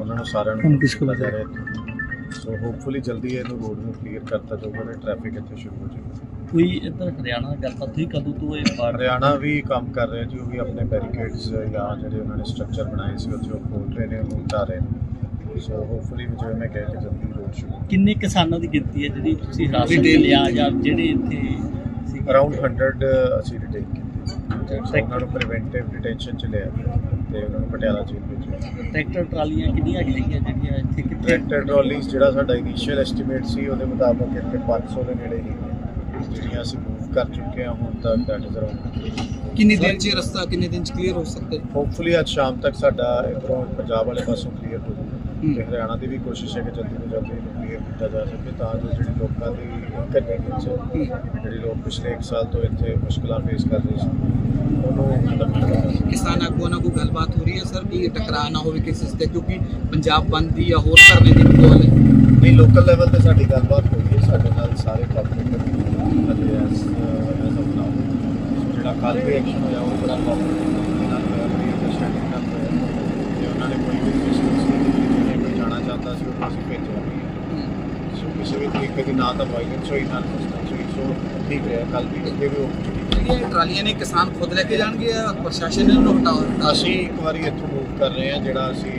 ਉਹਨਾਂ ਨੂੰ ਸਾਰਿਆਂ ਨੂੰ ਹੁਣ ਕਿਸ ਕੋਲ ਜਾ ਰਿਹਾ ਇੱਥੋਂ। ਸੋ ਹੋਪਫੁਲੀ ਜਲਦੀ ਇਹਨੂੰ ਰੋਡ ਨੂੰ ਕਲੀਅਰ ਕਰਤਾ ਜਾਊਗਾ ਤੇ ਟ੍ਰੈਫਿਕ ਇੱਥੇ ਸ਼ੁਰੂ ਹੋ ਜਾਊਗਾ। ਕੋਈ ਇੱਧਰ ਹਰਿਆਣਾ ਨਾਲ ਗੱਲਬਾਤ ਹੋਈ ਕਦੋਂ ਤੋਂ ਇਹ ਪਾਰ ਹਰਿਆਣਾ ਵੀ ਕੰਮ ਕਰ ਰਿਹਾ ਜੀ ਉਹ ਵੀ ਆਪਣੇ ਬੈਰੀਕੇਡਸ ਜਾਂ ਜਿਹੜੇ ਉਹਨਾਂ ਨੇ ਸਟਰਕਚਰ ਬਣਾਏ ਸੀ ਉੱਥੇ ਉਹ ਖੋਲ ਰਹੇ ਨੇ ਉਹਨੂੰ ਉਤਾਰ ਰਹੇ ਨੇ। ਸੋ ਹੋਪਫੁਲੀ ਜਿਵੇਂ ਮੈਂ ਕਿਹਾ ਕਿ ਜਲਦੀ ਰੋਡ ਸ਼ੁਰੂ ਕਿੰਨੇ ਕਿਸਾਨਾਂ ਦੀ ਗਿਣਤੀ ਹੈ ਜਿਹੜੀ ਤੁਸੀਂ ਹਿਰਾਸਤ ਵਿੱਚ ਲਿਆ ਜਾਂ ਜਿਹੜੇ ਇੱਥੇ ਸੀ? ਅਰਾਊਂਡ 100 ਅਸੀਂ ਡਿਟੇਨ ਕੀਤੇ ਤੇ ਉਹਨਾਂ ਨੂੰ ਪ੍ਰੀਵੈਂਟਿਵ ਡਿਟੈਂਸ਼ਨ ਚ ਲਿਆ ਤੇ ਉਹਨਾਂ ਨੂੰ ਪਟਿਆਲਾ ਜੇਲ੍ਹ ਭੇਜਿਆ। ਟਰੈਕਟਰ ਟਰਾਲੀਆਂ ਕਿੰਨੀਆਂ ਕੁ ਹੈਗੀਆਂ ਜਿਹੜੀਆਂ ਇੱਥੇ ਕਿੱਥੇ? ਟਰੈਕਟਰ ਟਰਾਲੀਜ਼ ਜਿਹੜਾ ਸਾਡਾ ਇਨੀਸ਼ੀਅਲ ਐਸਟੀਮੇਟ ਸੀ ਉਹਦੇ ਮੁਤਾਬਕ ਇੱਥੇ 500 ਦੇ ਨੇੜੇ ਹੀ ਜਿਹੜੀਆਂ ਅਸੀਂ ਮੂਵ ਕਰ ਚੁੱਕੇ ਹਾਂ ਹੁਣ ਤੱਕ ਦੈਟ ਇਜ਼ ਅਰਾਊਂਡ ਕਿੰਨੀ ਦੇਰ ਚ ਰਸਤਾ ਕਿੰਨੇ ਦਿਨ ਚ ਕਲੀਅਰ ਹੋ ਸਕਦਾ ਹੈ? ਹੋਪਫੁਲੀ ਅੱਜ ਸ਼ਾਮ ਤੱਕ ਸਾਡਾ ਇਧਰੋਂ ਪੰਜਾਬ ਵਾਲੇ ਪਾਸੋਂ ਕਲੀਅਰ ਹੋ ਜਾਊਗਾ। ਤੇ ਹਰਿਆਣਾ ਦੀ ਵੀ ਕੋਸ਼ਿਸ਼ ਹੈ ਕਿ ਜਲਦੀ ਤੋਂ ਜਲਦੀ ਕਲੀਅਰ ਕੀਤਾ ਜਾ ਸਕੇ ਤਾਂ ਜੋ ਜਿਹੜੀ ਲੋਕਾਂ ਦੀ ਹੈ ਜਿਹੜੀ ਲੋਕ ਪਿਛਲੇ 1 ਸਾਲ ਤੋਂ ਇੱਥੇ ਮੁਸ਼ਕਲਾਂ ਫੇਸ ਕਰ ਰਹੇ ਸੀ ਉਹਨੂੰ ਕਿਸਾਨ ਆਗੂਆਂ ਨਾਲ ਕੋਈ ਗੱਲਬਾਤ ਹੋ ਰਹੀ ਹੈ ਸਰ ਕਿ ਟਕਰਾਅ ਨਾ ਹੋਵੇ ਕਿਸੇ ਤੇ ਕਿਉਂਕਿ ਪੰਜਾਬ ਬੰਦ ਦੀ ਜਾਂ ਹੋਰ ਧਰਨੇ ਦੀ ਕੋਲ ਹੈ। ਨਹੀਂ ਲੋਕਲ ਲੈਵਲ ਤੇ ਸਾਡੀ ਗੱਲਬਾਤ ਹੋਈ ਹੈ ਸਾਡੇ ਨਾਲ ਸਾਰੇ ਕੋਆਪਰੇਟਿਵ ਅਤੇ ਐਸ ਐਸ ਆਫ ਨਾਓ ਜਿਹੜਾ ਕੱਲ ਵੀ ਐਕਸ਼ਨ ਹੋਇਆ ਉਹ ਬੜਾ ਕੋਆਪਰੇਟਿਵ ਨਾਲ ਹੋਇਆ ਬੜੀ ਅੰਡਰਸਟੈਂਡਿੰਗ ਨਾਲ ਹੋਇਆ ਤੇ ਉਹਨਾਂ ਨੇ ਕੋਈ ਵੀ ਰਿਸਟ੍ਰਿਕਸ਼ਨ ਨਹੀਂ ਕੀਤੀ ਜੇ ਕੋਈ ਜਾਣਾ ਚਾਹੁੰਦਾ ਸੀ ਉਹ ਅਸੀਂ ਭੇਜਿਆ ਵੀ ਹੈ ਸੋ ਕਿਸੇ ਵੀ ਤਰੀਕੇ ਦੀ ਨਾ ਤਾਂ ਵਾਇਲੈਂਸ ਹੋਈ ਨਾ ਰੈਸਿਸਟੈਂਸ ਹੋਈ ਸੋ ਠੀਕ ਰਿਹਾ ਕੱਲ ਵੀ ਅੱਗੇ ਵੀ ਹੋ ਚੁੱਕੀ ਜਿਹੜੀਆਂ ਟਰਾਲੀਆਂ ਨੇ ਕਿਸਾਨ ਖੁਦ ਲੈ ਕੇ ਜਾਣਗੇ ਜਾਂ ਪ੍ਰਸ਼ਾਸਨ ਨੇ ਉਹਨੂੰ ਹਟਾ ਹਟਾ ਅਸੀਂ ਇੱਕ ਵਾਰੀ ਇੱਥੋਂ ਮੂਵ ਕਰ ਰਹੇ ਹਾਂ ਜਿਹੜਾ ਅਸੀਂ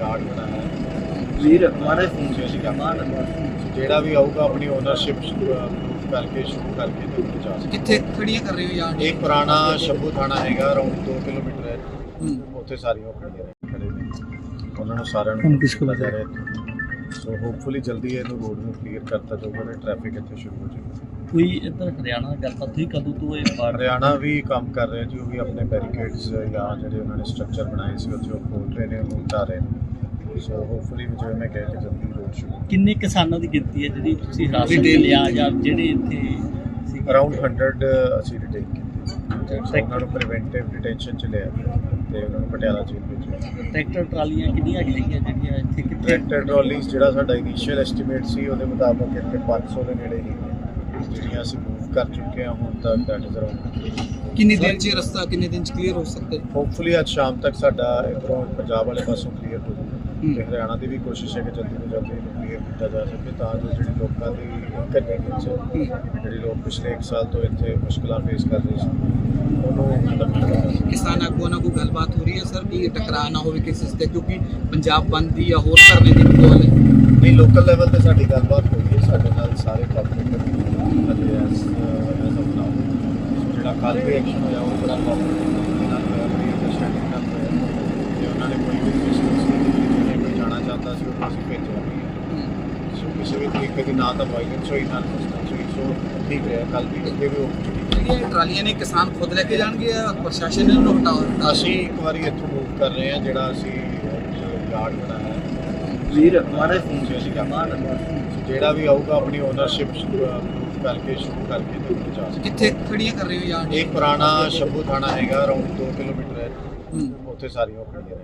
ਯਾਰਡ ਬਣਾਇਆ। ਹੈ ਵੀਰ ਹਮਾਰੇ ਫੋਨ ਅਸੀਂ ਕੰਮ ਕਰ ਰਹੇ ਹਾਂ। ਜਿਹੜਾ ਵੀ ਆਊਗਾ ਆਪਣੀ ਓਨਰਸ਼ਿਪ ਕਰਕੇ ਸ਼ੁਰੂ ਕਰਕੇ ਤੇ ਜਾ ਸਕਦਾ। ਕਿੱਥੇ ਖੜੀਆਂ ਕਰ ਰਹੇ ਹੋ ਯਾਰ ਇੱਕ ਪੁਰਾਣਾ ਸ਼ੰਭੂ ਥਾਣਾ ਹੈਗਾ ਅਰਾਊਂਡ 2 ਕਿਲੋਮੀਟਰ ਹੈ। ਉੱਥੇ ਸਾਰੀਆਂ ਖੜੀਆਂ ਨੇ ਖੜੇ ਨੇ। ਉਹਨਾਂ ਨੂੰ ਸਾਰਿਆਂ ਨੂੰ ਹੁਣ ਕਿਸ ਕੋਲ ਜਾ ਰਿਹਾ ਇੱਥੋਂ। ਸੋ ਹੋਪਫੁਲੀ ਜਲਦੀ ਇਹਨੂੰ ਰੋਡ ਨੂੰ ਕਲੀਅਰ ਕਰਤਾ ਜਾਊਗਾ ਤੇ ਟ੍ਰੈਫਿਕ ਇੱਥੇ ਸ਼ੁਰੂ ਹੋ ਜਾਊਗਾ। ਕੋਈ ਇੱਧਰ ਹਰਿਆਣਾ ਨਾਲ ਗੱਲਬਾਤ ਹੋਈ ਕਦੋਂ ਤੋਂ ਇਹ ਪਾਰ ਹਰਿਆਣਾ ਵੀ ਕੰਮ ਕਰ ਰਿਹਾ ਜੀ ਉਹ ਵੀ ਆਪਣੇ ਬੈਰੀਕੇਡਸ ਜਾਂ ਜਿਹੜੇ ਉਹਨਾਂ ਨੇ ਸਟਰਕਚਰ ਬਣਾਏ ਸੀ ਉੱਥੇ ਉਹ ਖੋਲ ਰਹੇ ਨੇ ਉਹਨੂੰ ਉਤਾਰ ਰਹੇ ਨੇ। ਸੋ ਹੋਪਫੁਲੀ ਜਿਵੇਂ ਮੈਂ ਕਿਹਾ ਕਿ ਜਲਦੀ ਰੋਡ ਸ਼ੁਰੂ ਕਿੰਨੇ ਕਿਸਾਨਾਂ ਦੀ ਗਿਣਤੀ ਹੈ ਜਿਹੜੀ ਤੁਸੀਂ ਹਿਰਾਸਤ ਲਿਆ ਜਾਂ ਜਿਹੜੇ ਇੱਥੇ ਅਰਾਊਂਡ 100 ਅਸੀਂ ਕੀਤੇ ਤੇ ਉਹਨਾਂ ਨੂੰ ਪ੍ਰੀਵੈਂਟਿਵ ਡਿਟੈਂਸ਼ਨ ਚ ਲਿਆ ਤੇ ਉਹਨਾਂ ਨੂੰ ਪਟਿਆਲਾ ਜੇਲ੍ਹ ਭੇਜਿਆ। ਟਰੈਕਟਰ ਟਰਾਲੀਆਂ ਕਿੰਨੀਆਂ ਕੁ ਹੈਗੀਆਂ ਜਿਹੜੀਆਂ ਇੱਥੇ ਕਿੱਥੇ? ਟਰੈਕਟਰ ਟਰਾਲੀਜ਼ ਜਿਹੜਾ ਸਾਡਾ ਇਨੀਸ਼ੀਅਲ ਐਸਟੀਮੇਟ ਸੀ ਉਹਦੇ ਮੁਤਾਬਕ ਇੱਥੇ 500 ਦੇ ਨੇੜੇ ਹੀ ਜਿਹੜੀਆਂ ਅਸੀਂ ਮੂਵ ਕਰ ਚੁੱਕੇ ਹਾਂ ਹੁਣ ਤੱਕ ਦੈਟ ਇਜ਼ ਅਰਾਊਂਡ ਕਿੰਨੀ ਦੇਰ ਚ ਰਸਤਾ ਕਿੰਨੇ ਦਿਨ ਚ ਕਲੀਅਰ ਹੋ ਸਕਦਾ ਹੈ? ਹੋਪਫੁਲੀ ਅੱਜ ਸ਼ਾਮ ਤੱਕ ਸਾਡਾ ਇਧਰੋਂ ਪੰਜਾਬ ਵਾਲੇ ਪਾਸੋਂ ਕਲੀਅਰ ਹੋ ਜਾਊਗਾ। ਤੇ ਹਰਿਆਣਾ ਦੀ ਵੀ ਕੋਸ਼ਿਸ਼ ਹੈ ਕਿ ਜਲਦੀ ਤੋਂ ਜਲਦੀ ਇਹਨੂੰ ਕਲੀਅਰ ਕੀਤਾ ਜਾ ਸਕੇ ਤਾਂ ਜੋ ਜਿਹੜੀ ਲੋਕਾਂ ਦੀ ਇਨਕਨਵੀਨੀਅੰਸ ਹੈ ਜਿਹੜੀ ਲੋਕ ਪਿਛਲੇ 1 ਸਾਲ ਤੋਂ ਇੱਥੇ ਮੁਸ਼ਕਲਾਂ ਫੇਸ ਕਰ ਰਹੇ ਸੀ ਉਹਨੂੰ ਖਤਮ ਕੀਤਾ ਜਾ ਸਕੇ ਕਿਸਾਨ ਆਗੂਆਂ ਨਾਲ ਕੋਈ ਗੱਲਬਾਤ ਹੋ ਰਹੀ ਹੈ ਸਰ ਕਿ ਟਕਰਾਅ ਨਾ ਹੋਵੇ ਕਿਸੇ ਤੇ ਕਿਉਂਕਿ ਪੰਜਾਬ ਬੰਦ ਦੀ ਜਾਂ ਹੋਰ ਧਰਨੇ ਦੀ ਕੋਲ ਹੈ। ਨਹੀਂ ਲੋਕਲ ਲੈਵਲ ਤੇ ਸਾਡੀ ਗੱਲਬਾਤ ਹੋਈ ਹੈ ਸਾਡੇ ਨਾਲ ਸਾਰੇ ਕੋਆਪਰੇਟਿਵ ਅਤੇ ਐਸ ਐਸ ਨਾਓ ਜਿਹੜਾ ਕੱਲ ਵੀ ਐਕਸ਼ਨ ਹੋਇਆ ਉਹ ਬੜਾ ਕੋਆਪਰੇਟਿਵ ਨਾਲ ਹੋਇਆ ਬੜੀ ਅੰਡਰਸਟੈਂਡਿੰਗ ਨਾਲ ਹੋਇਆ ਤੇ ਉਹਨਾਂ ਨੇ ਕੋਈ ਵੀ ਰਿਸਟ੍ਰਿਕਸ਼ਨ ਨਹੀਂ ਕੀਤੀ ਜੇ ਕੋਈ ਜਾਣਾ ਚਾਹੁੰਦਾ ਸੀ ਉਹ ਅਸੀਂ ਭੇਜਿਆ ਵੀ ਹੈ ਸੋ ਕਿਸੇ ਵੀ ਤਰੀਕੇ ਦੀ ਨਾ ਤਾਂ ਵਾਇਲੈਂਸ ਹੋਈ ਨਾ ਰੈਸਿਸਟੈਂਸ ਹੋਈ ਸੋ ਠੀਕ ਰਿਹਾ ਕੱਲ ਵੀ ਅੱਗੇ ਵੀ ਹੋ ਚੁੱਕੀ ਜਿਹੜੀਆਂ ਟਰਾਲੀਆਂ ਨੇ ਕਿਸਾਨ ਖੁਦ ਲੈ ਕੇ ਜਾਣਗੇ ਜਾਂ ਪ੍ਰਸ਼ਾਸਨ ਨੇ ਉਹਨੂੰ ਹਟਾ ਹਟਾ ਅਸੀਂ ਇੱਕ ਵਾਰੀ ਇੱਥੋਂ ਮੂਵ ਕਰ ਰਹੇ ਹਾਂ ਜਿਹੜਾ ਅਸੀਂ ਯਾਰਡ ਬਣਾਇਆ ਹੈ। ਵੀਰ ਹਮਾਰੇ ਫੋਨ ਅਸੀਂ ਕੰਮ ਕਰ ਰਹੇ ਹਾਂ। ਜਿਹੜਾ ਵੀ ਆਊਗਾ ਆਪਣੀ ਓਨਰਸ਼ਿਪ ਪ੍ਰੂਫ ਕਰਕੇ ਸ਼ੁਰੂ ਕਰਕੇ ਤੇ ਜਾ ਸਕਦਾ ਕਿੱਥੇ ਖੜੀਆਂ ਕਰ ਰਹੇ ਹੋ ਯਾਰ ਇੱਕ ਪੁਰਾਣਾ ਸ਼ੰਭੂ ਥਾਣਾ ਹੈਗਾ ਅਰਾਊਂਡ 2 ਕਿਲੋਮੀਟਰ ਹੈ। ਹੂੰ। ਉੱਥੇ ਸਾਰੀਆਂ ਖੜੀਆਂ